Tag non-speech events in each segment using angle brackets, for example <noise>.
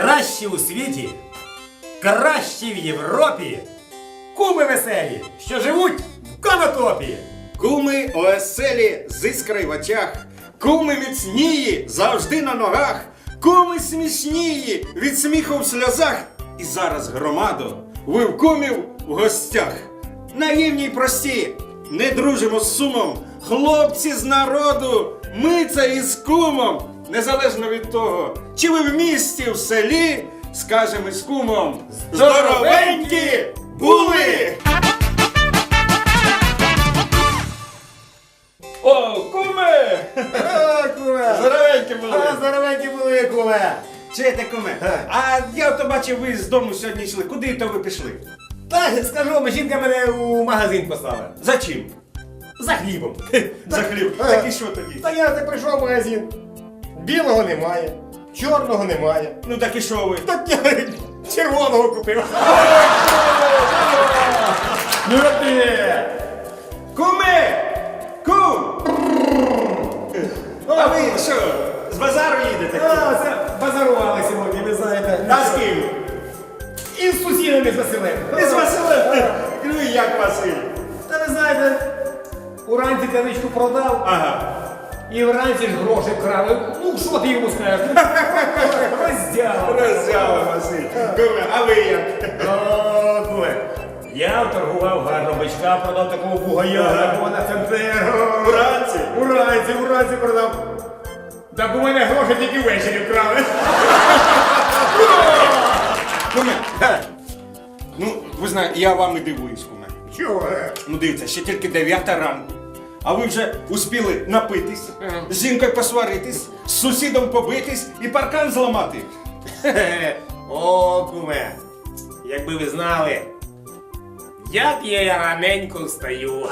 Кращі у світі, кращі в Європі, куми веселі, що живуть в конотопі. Куми оеселі з іскри в очах, куми міцнії завжди на ногах, куми смішнії від сміху в сльозах. І зараз громадо, ви в кумів в гостях. Наївні прості, не дружимо з сумом. Хлопці з народу, ми це із кумом. Незалежно від того, чи ви в місті, в селі, скажемо із кумом. Здоровенькі були! О, куме! А, <laughs> куме! Здоровенькі були! А, здоровенькі були, куме! Чуєте, куме? А я то бачив, ви з дому сьогодні йшли. Куди то ви пішли? Та скажу вам, жінка мене у магазин послала. За чим? За хлібом. <laughs> За хліб. Так і що тоді? Та я не прийшов в магазин. Білого немає, чорного немає. Ну так і що ви? Так я червоного купив. Ну ти! Куме! Кум! А ви що, з базару їдете? А, це базарували сьогодні, ви знаєте. А з ким? І з сусідами з Василем. І з Василем? Ну і як Василь? Та ви знаєте, уранці каничку продав, Ага. І вранці ж гроші вкрали. Ну, що ти йому скажеш? <laughs> Роздяв. Роззяли Василь. А ви як? О. Я торгував гарно бичка, продав такого бугая, такого на центр. Вранці? Уранці, уранці продав. Так у мене гроші тільки ввечері вкрали. <laughs> Куме, ну, ви знаєте, я вам і дивуюсь, куме. Чого? Ну дивіться, ще тільки 9 ранку. А ви вже успіли напитись, з жінкою посваритись, з сусідом побитись і паркан зламати. Хе-хе. О, куме, якби ви знали, як я раненько встаю.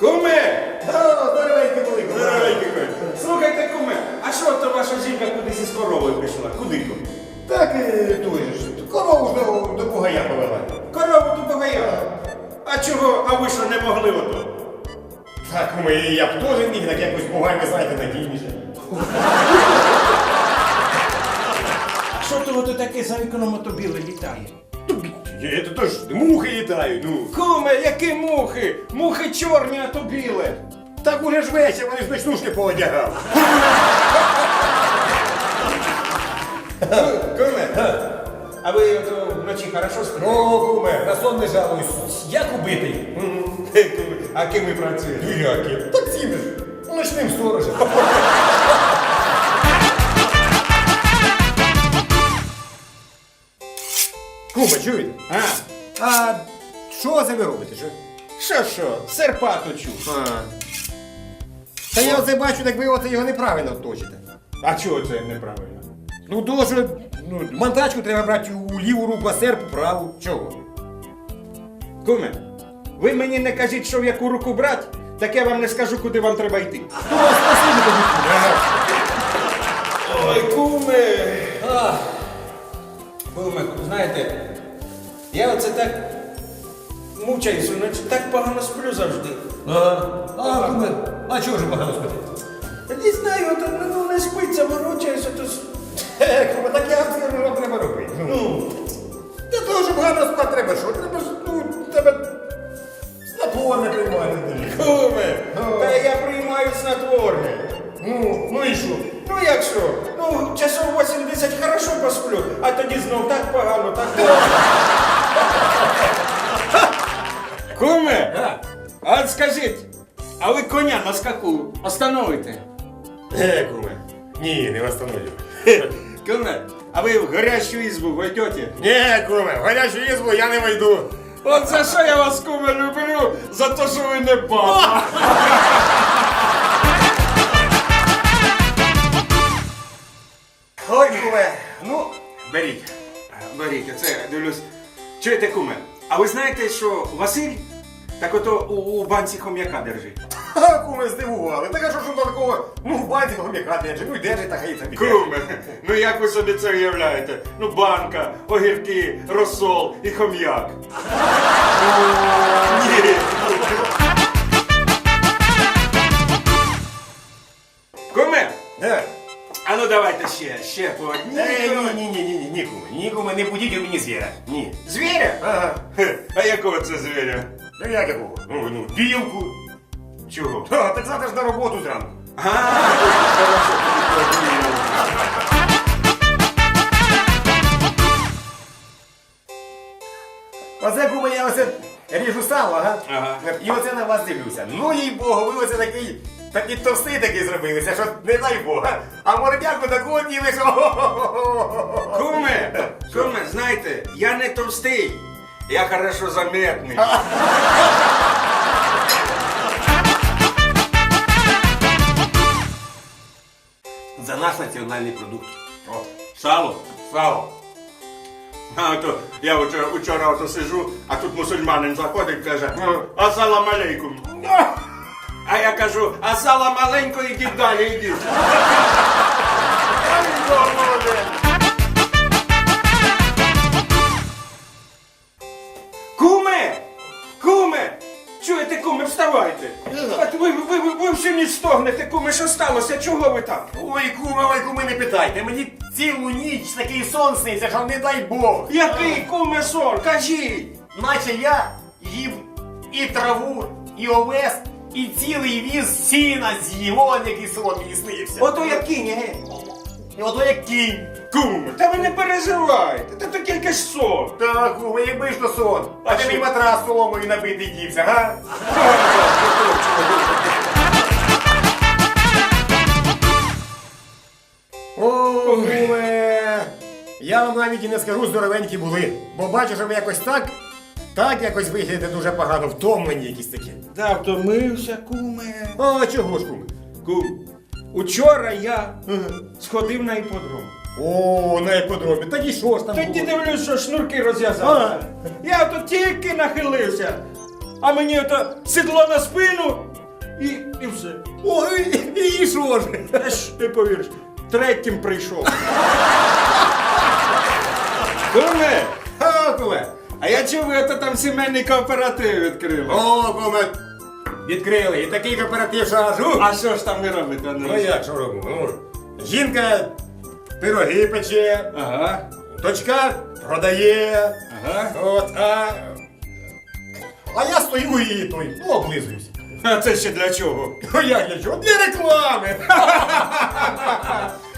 Куме! Здоровенькі були, Здоровенький куме. Слухайте, куме, а що то ваша жінка кудись із коровою пішла? Куди то? Так і той же. Корову до, до бугая повела. Корову ту погаяла. А чого, а ви що не могли ото? Так, куме, я б теж міг, так якось бугай, ви знаєте, надійніше. Що то ото таке за вікном ото біле літає? Я то ж мухи літають, ну. Куме, які мухи? Мухи чорні, а то біле. Так уже ж вечір, вони ж ночнушки поодягав. Куме, а ви ото вночі хорошо спите? О, куме, на сон не жалуюсь. Як убитий? Куме, А ким ви працюєте? Двіряки. Так цими ж. Ночним сторожем. Куме, чуєте? А, А що це ви робите? Що? що що, серпа точу. А. Та я оце бачу, так ви оце його неправильно точите. А чого це неправильно? Ну, то що ну, монтачку треба брати у ліву руку, а серп праву. Чого? Куме, ви мені не кажіть, що в яку руку брати, так я вам не скажу, куди вам треба йти. То спасибі тобі. Ой, куме. Куме, знаєте, я оце так мучаюся, наче так погано сплю завжди. А, а, куме, а чого ж погано спати? Та Не знаю, от, ну, не спиться, ворочаюся, то... с- Е, так я скажу, треба робити. Ну, для того, щоб гарно спати, треба що? Треба ж, ну, тебе снотворне приймати. куме, Ну. та я приймаю снотворне. Ну, ну і що? Ну як що? Ну, часов 80 хорошо посплю, а тоді знов так погано, так погано. <laughs> Куме, А, а от скажіть, а ви коня на скаку остановите? е, куме. Ні, не восстановлю. <laughs> Куме, а ви в горящу ізбу войдете? Ні, куме, в гарячу ізбу я не войду. От за що я вас, куме, люблю? За те, що ви не папа. Ой, куме. Ну, беріть. Беріть, оце дивлюсь. Чуєте, куме? А ви знаєте, що Василь так ото у, у банці хом'яка держить? Ха, куме, здивували. Так а що ж там такого? Ну, в банці хом'яка держить, ну і держить, так і собі. Куме, ну як ви собі це уявляєте? Ну банка, огірки, розсол і хом'як. Ні. давайте ще, ще по одній. Ей, ні, ні, ні, ні, ні, ні, куме, ні, куме, не будіть у мені звіра. Ні. Звіря? Ага. Хе, А якого це звіря? Ну як якого? Ну, ну, білку. Чого? Так завтра ж на роботу зранку. Оце куме, я оце ріжу сало, ага. Ага. І оце на вас дивлюся. Ну їй Богу, ви оце такий, такий товстий такий зробилися, що не дай Бог. а? Мордяку таку діли, що. Куме, куме, знаєте, я не товстий, я хорошо заметний. Національний продукт. О, Сало? сало. А то я вчора, вчора ото сижу, а тут мусульманин заходить каже, асалам алейкум. А я кажу, асалам маленько, іди далі. Куме! Вставайте! От ви, ви, ви, ви всю ніч стогнете, куме, що сталося? Чого ви так? Ой, куме, ой, куме, не питайте. Мені цілу ніч такий сон сниться, що не дай Бог. Який куме сон? Кажіть! Наче я їв і траву, і овес, і цілий віз сіна з'їв. Он який сон мені снився. Ото як кінь, ге? І ото як кінь. Куме, та ви не переживайте, та то тільки ж сон. Так, куме, якби ж то сон. А ти мій матрас соломою набитий дівся, га? О, куме! Я вам навіть і не скажу, здоровенькі були. Бо бачу, що ви якось так, так якось виглядаєте дуже погано, втомлені якісь такі. Да, втомився, куме. А чого ж, куме? Кум, учора я сходив на іподром. О, на іпподромі. Тоді що ж там Тоді було? дивлюсь, що шнурки розв'язалися. Я ото тільки нахилився, а мені ото сідло на спину і, і все. Ой, і що ж? Та ж ти повіриш, третім прийшов. Куме, А, а я чув, ви там сімейний кооператив відкрили. О, куме. Відкрили. І такий кооператив, що аж. ух. А що ж там ви робите? Ну як що робимо? Ну, жінка пироги пече, Ага, дочка продає. ага. От, а. А я стою і той, ну, облизуюсь. А це ще для чого? Ну як для чого? Для реклами. <laughs>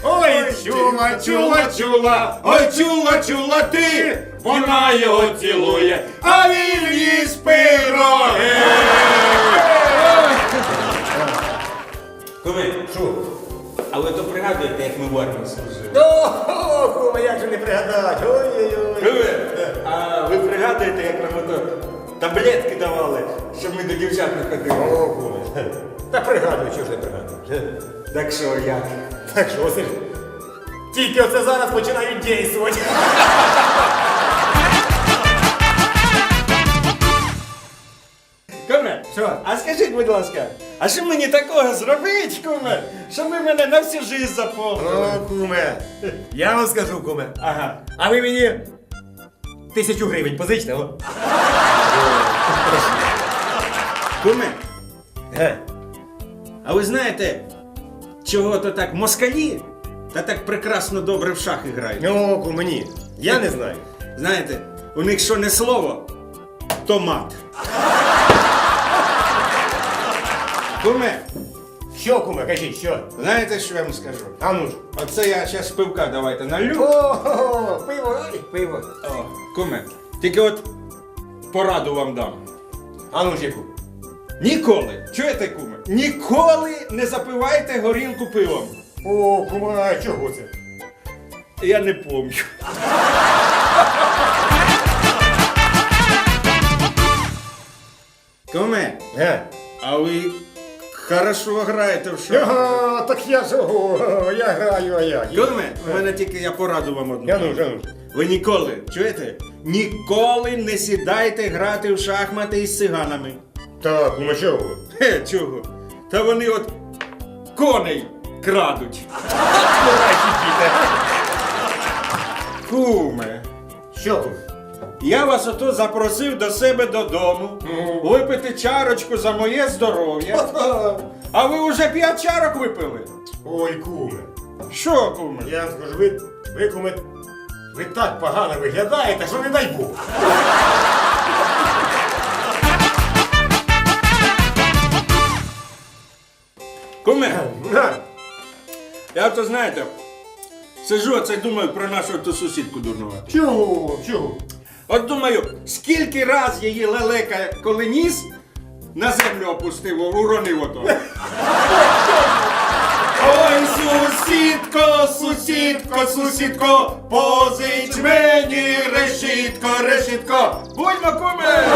Ой, чула, чула, чула, ой, чула, чула ти, вона його цілує, а він їсть пироги. Куме, Що? а ви то пригадуєте, як ми в армії служили? О, кума, як же не пригадати, ой-ой-ой. Куме, а ви пригадуєте, як нам ото таблетки давали, щоб ми до дівчат не ходили? О, куме. Та пригадую, чого ж не пригадую. Так що, як? Так що, Василь, тільки оце зараз починають дійствувати. Що? а скажіть, будь ласка, а що мені такого зробить, куме, щоб ви мене на всю жизнь заповнили? О, куме, я вам скажу, куме. Ага. А ви мені тисячу гривень позичте, о? Куме, Ге. а ви знаєте, чого то так москалі та так прекрасно добре в шахи грають? О, куме, ні. Я не знаю. Знаєте, у них що не слово, то мат. Куме, Що, куме, кажіть, що? знаєте, що я вам скажу? А ну ж. Оце я зараз пивка давайте налю. О, пиво, ой, пиво. О, куме, тільки от пораду вам дам. А ну ж яку? Ніколи, чуєте, куме? Ніколи не запивайте горілку пивом. О, куме, а чого це? Я не помню. Куме, Ге. а ви хорошо граєте в шахи. Ага, так я ж, я граю, а як? Куме, у мене тільки я пораду вам одну. Я ну ж, ну. Ви ніколи, чуєте? Ніколи не сідайте грати в шахмати із циганами. Так, куме, чого? Хе, чого? Та вони от коней крадуть. Куме, Що? Я вас ото запросив до себе додому випити чарочку за моє здоров'я. А ви вже п'ять чарок випили? Ой, куме. Що, куме? Я вам скажу, ви, ви, куме, ви так погано виглядаєте, що не дай Бог. Куме, На. я то знаєте, сижу оце думаю про нашу ту сусідку дурнувату. Чого? Чого? От думаю, скільки раз її лелека коли ніс, на землю опустив, уронив ото. Ой, сусідко, сусідко, сусідко, позич мені решітко, решітко. Будьмо куме!